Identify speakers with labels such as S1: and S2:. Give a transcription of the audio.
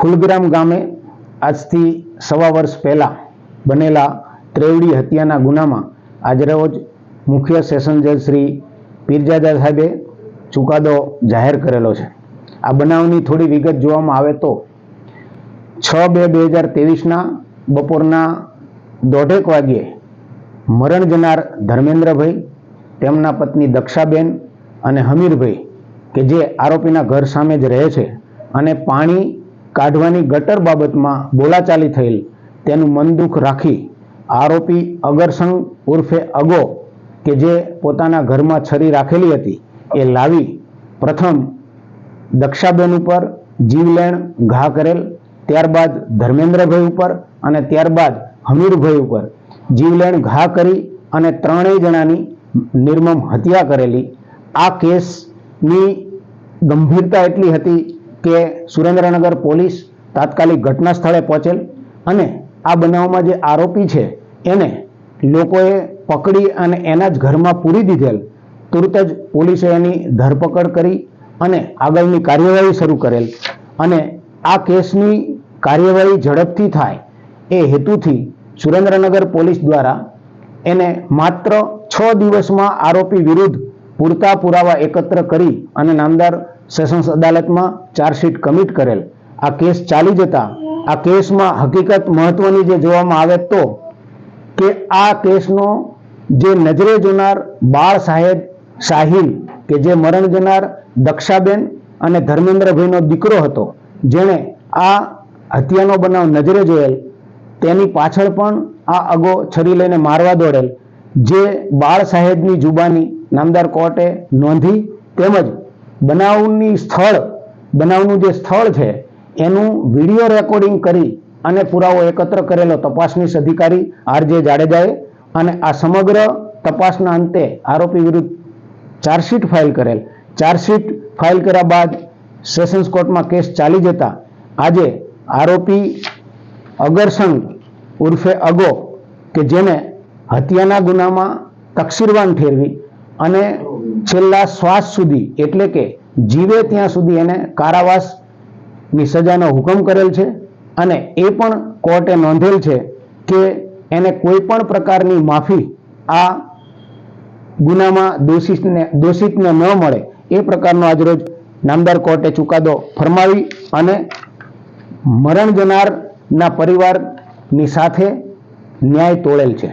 S1: ફૂલગ્રામ ગામે આજથી સવા વર્ષ પહેલાં બનેલા ત્રેવડી હત્યાના ગુનામાં આજરોજ મુખ્ય સેશન જજ શ્રી પીરજાદા સાહેબે ચુકાદો જાહેર કરેલો છે. આ બનાવની થોડી વિગત જોવામાં આવે તો છ બે બે હજાર ત્રેવીસના બપોરના દોઢેક વાગ્યે મરણ જનાર ધર્મેન્દ્રભાઈ, તેમના પત્ની દક્ષાબેન અને હમીરભાઈ, કે જે આરોપીના ઘર સામે જ રહે છે અને પાણી કાઢવાની ગટર બાબતમાં બોલાચાલી થયેલ. તેનું મન દુઃખ રાખી આરોપી અગરસંગ ઉર્ફે અગો, કે જે પોતાના ઘરમાં છરી રાખેલી હતી, એ લાવી પ્રથમ દક્ષાબેન ઉપર જીવલેણ ઘા કરેલ, ત્યારબાદ ધર્મેન્દ્રભાઈ ઉપર અને ત્યારબાદ હમીરભાઈ ઉપર. જીવલેણ ઘા કરી અને ત્રણેય જણાની નિર્મમ હત્યા કરેલી. આ કેસની ગંભીરતા એટલી હતી કે સુરેન્દ્રનગર પોલીસ તાત્કાલિક ઘટના સ્થળે પહોંચેલ અને આ બનાવમાં જે આરોપી છે, એને લોકોએ પકડી અને એના જ ઘરમાં પૂરી દીધેલ. તુરત જ પોલીસે એની ધરપકડ કરી અને આગળની કાર્યવાહી શરૂ કરેલ. અને આ કેસની કાર્યવાહી ઝડપથી થાય એ હેતુથી સુરેન્દ્રનગર પોલીસ દ્વારા એને માત્ર છ દિવસમાં આરોપી વિરુદ્ધ પૂરતા પુરાવા એકત્ર કરી અને નામદાર સેશન્સ અદાલતમાં ચાર્જશીટ કમિટ કરેલ. આ કેસ ચાલી જતા, આ કેસમાં હકીકત મહત્વની જે જોવામાં આવે તો કે આ કેસનો જે નજરે જોનાર બાળ સાહેબ સાહિલ કે જે મરણ જનાર દક્ષાબેન અને ધર્મેન્દ્રભાઈનો દીકરો હતો, જેણે આ હત્યાનો બનાવ નજરે જોયેલ, તેની પાછળ પણ આ અગો છરી લઈને મારવા દોડેલ, જે બાળ સાહેબની જુબાની નામદાર કોર્ટે નોંધી તેમજ બનાવની સ્થળ, બનાવનું જે સ્થળ છે, એનું વીડિયો રેકોર્ડિંગ કરી અને પુરાવો એકત્ર કરેલો તપાસનીશ અધિકારી આરજે જાડેજાએ અને આ સમગ્ર તપાસના અંતે આરોપી વિરુદ્ધ ચાર્જશીટ ફાઇલ કરેલ. ચાર્જશીટ ફાઇલ કર્યા બાદ સેશન્સ કોર્ટમાં કેસ ચાલી જતા આજે આરોપી અગરસંગ ઉર્ફે અગો, કે જેને હત્યાના ગુનામાં તકસીરવાન ઠેરવી અને છેલ્લા શ્વાસ સુધી, એટલે કે જીવે ત્યાં સુધી એને કારાવાસની સજાનો હુકમ કરેલ છે અને એ પણ કોર્ટે નોંધેલ છે કે એને કોઈ પણ પ્રકારની માફી આ ગુનામાં દોષિતને દોષિતને ન મળે. એ પ્રકારનો આજરોજ નામદાર કોર્ટે ચુકાદો ફરમાવી અને મરણ જનારના પરિવારની સાથે ન્યાય તોળેલ છે.